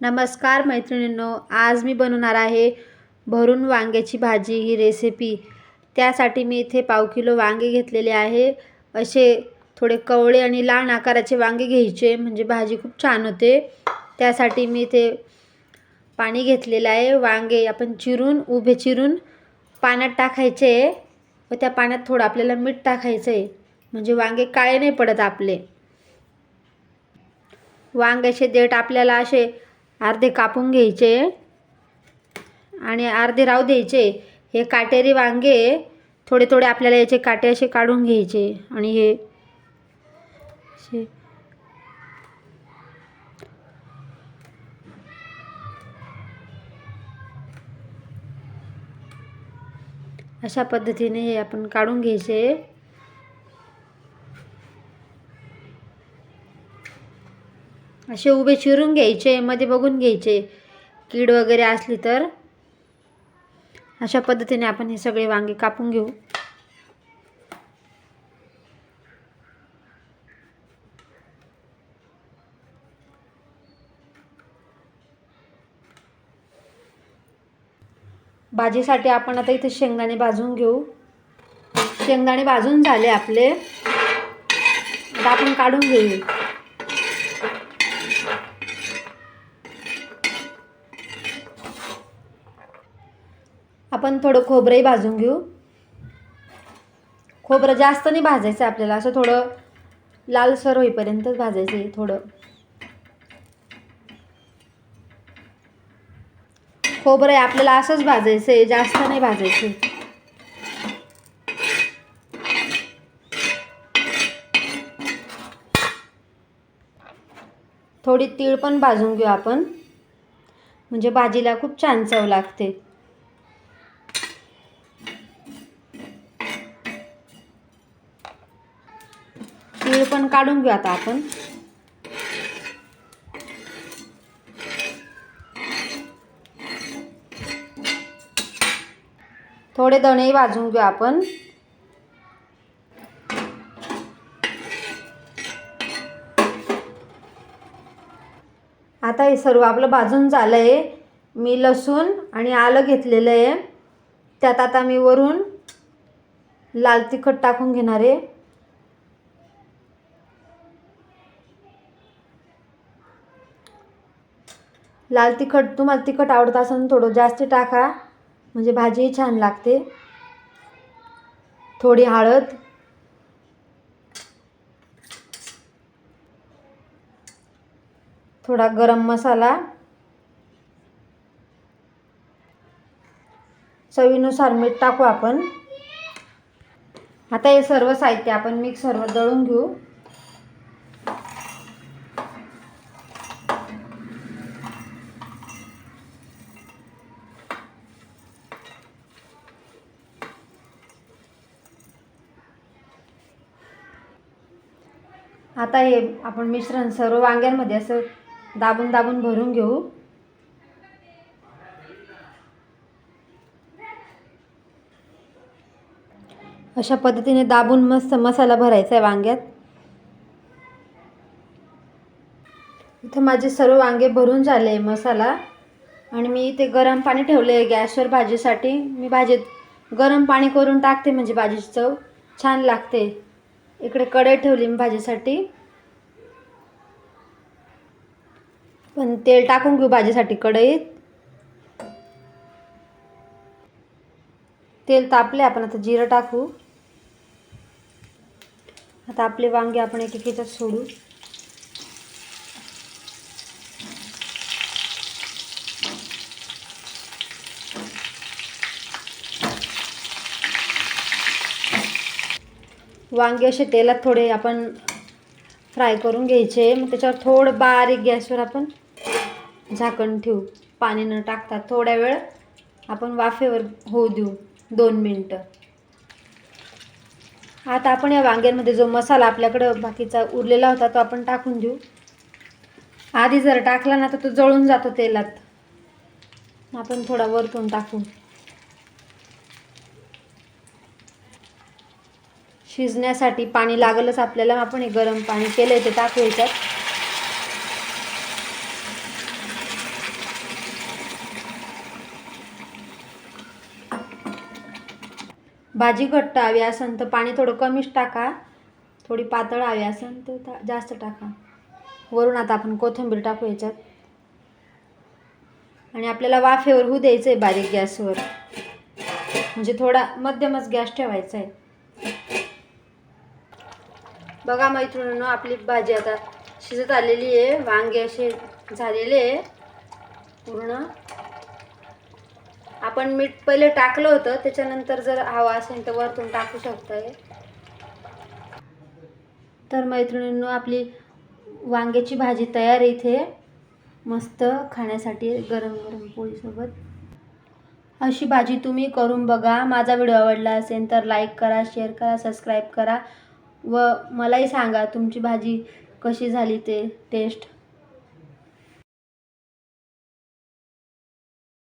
नमस्कार मैत्रिणींनो आज मी बनवणार आहे भरून वांग्याची भाजी. ही रेसिपी त्यासाठी मी इथे पाव किलो वांगे घेतलेले आहे. असे थोडे कवळे आणि लहान आकाराचे वांगे घ्यायचे म्हणजे भाजी खूप छान होते. त्यासाठी मी इथे पाणी घेतलेलं आहे. वांगे आपण चिरून उभे चिरून पाण्यात टाकायचे. व त्या पाण्यात थोडं आपल्याला मीठ टाकायचं आहे म्हणजे वांगे काळे नाही पडत आपले. वांग्याचे देठ आपल्याला असे अर्धे कापून घ्यायचे आणि अर्धे राहू द्यायचे. हे काटेरी वांगे थोडे थोडे आपल्याला याचे काटे असे काढून घ्यायचे आणि हे अशा पद्धतीने हे आपण काढून घ्यायचे. असे उभे चिरून घ्यायचे मध्ये बघून घ्यायचे. कीड वगैरे असली तर अशा पद्धतीने आपण हे सगळे वांगे कापून घेऊ. भाजीसाठी आपण आता इथे शेंगदाणे भाजून घेऊ. शेंगदाणे भाजून झाले आपले. आता आपण काढून घेऊ. आपण थोडं खोबरंही भाजून घेऊ. खोबरं जास्त नाही भाजायचं आपल्याला असं थोडं लालसर होईपर्यंतच भाजायचं आहे थोडं. खोबरं आहे आपल्याला असंच भाजायचं आहे जास्त नाही भाजायचं थोडी तीळ पण भाजून घेऊ आपण. म्हणजे भाजीला खूप छान चव लागते. पण काढून घेऊ आता आपण. थोडे दणेही भाजून घेऊ आपण. आता हे सर्व आपलं भाजून झालं आहे मी लसूण आणि आलं घेतलेलं आहे. त्यात आता मी वरून लाल तिखट टाकून घेणार आहे. लाल तिखट तुम्हाला तिखट आवडत असेल थोडं जास्त टाका. म्हणजे भाजीही छान लागते. थोडी हळद. थोडा गरम मसाला. चवीनुसार मीठ टाकू आपण. आता हे सर्व साहित्य आपण मिक्सरवर दळून घेऊ. आता हे आपण मिश्रण सर्व वांग्यांमध्ये असं दाबून दाबून भरून घेऊ. अशा पद्धतीने दाबून मस्त मसाला भरायचा आहे वांग्यात. इथं माझे सर्व वांगे भरून झाले मसाला. आणि मी इथे गरम पाणी ठेवले आहे गॅसवर भाजीसाठी. मी भाजीत गरम पाणी करून टाकते म्हणजे भाजीची चव. छान लागते. इकडे कढई ठेवली मी भाजीसाठी. पण तेल टाकून घेऊ भाजीसाठी कढईत. तेल तापले आपण आता जिरं टाकू. आता आपले वांगे आपण एक एक याच्यात सोडू. वांगे असे तेलात थोडे आपण फ्राय करून घ्यायचे. मग त्याच्यावर थोडं बारीक गॅसवर आपण झाकण ठेवू. पाणी न टाकता थोड्या वेळ आपण वाफेवर होऊ देऊ. दोन मिनटं. आता आपण या वांग्यांमध्ये जो मसाला आपल्याकडं बाकीचा उरलेला होता तो आपण टाकून देऊ. आधी जर टाकला ना तर तो जळून जातो तेलात. आपण थोडा वरतून टाकू. शिजण्यासाठी पाणी लागलंच आपल्याला. आपण हे गरम पाणी केलं ते टाकू याच्यात. भाजी घट्ट हवी असेल तर पाणी थोडं कमीच टाका. थोडी पातळ हवी असेल तर जास्त टाका. वरून आता आपण कोथिंबीर टाकू याच्यात. आणि आपल्याला वाफेवर होऊ द्यायचं आहे बारीक गॅसवर. म्हणजे थोडा मध्यमच गॅस ठेवायचा आहे बघा मैत्रिणींनो आपली भाजी आता शिजत आलेली आहे. वांगे असे झालेले आहे. पूर्ण. आपण मीठ पहिले टाकलं होतं त्याच्यानंतर जर हवा असेल तर वरतून टाकू शकताय. तर मैत्रिणींनो आपली वांग्याची भाजी तयार इथे. मस्त खाण्यासाठी गरम गरम पोळीसोबत. अशी भाजी तुम्ही करून बघा. माझा व्हिडिओ आवडला असेल तर लाईक करा शेअर करा सबस्क्राईब करा. व मलाही सांगा तुमची भाजी कशी झाली ते टेस्ट.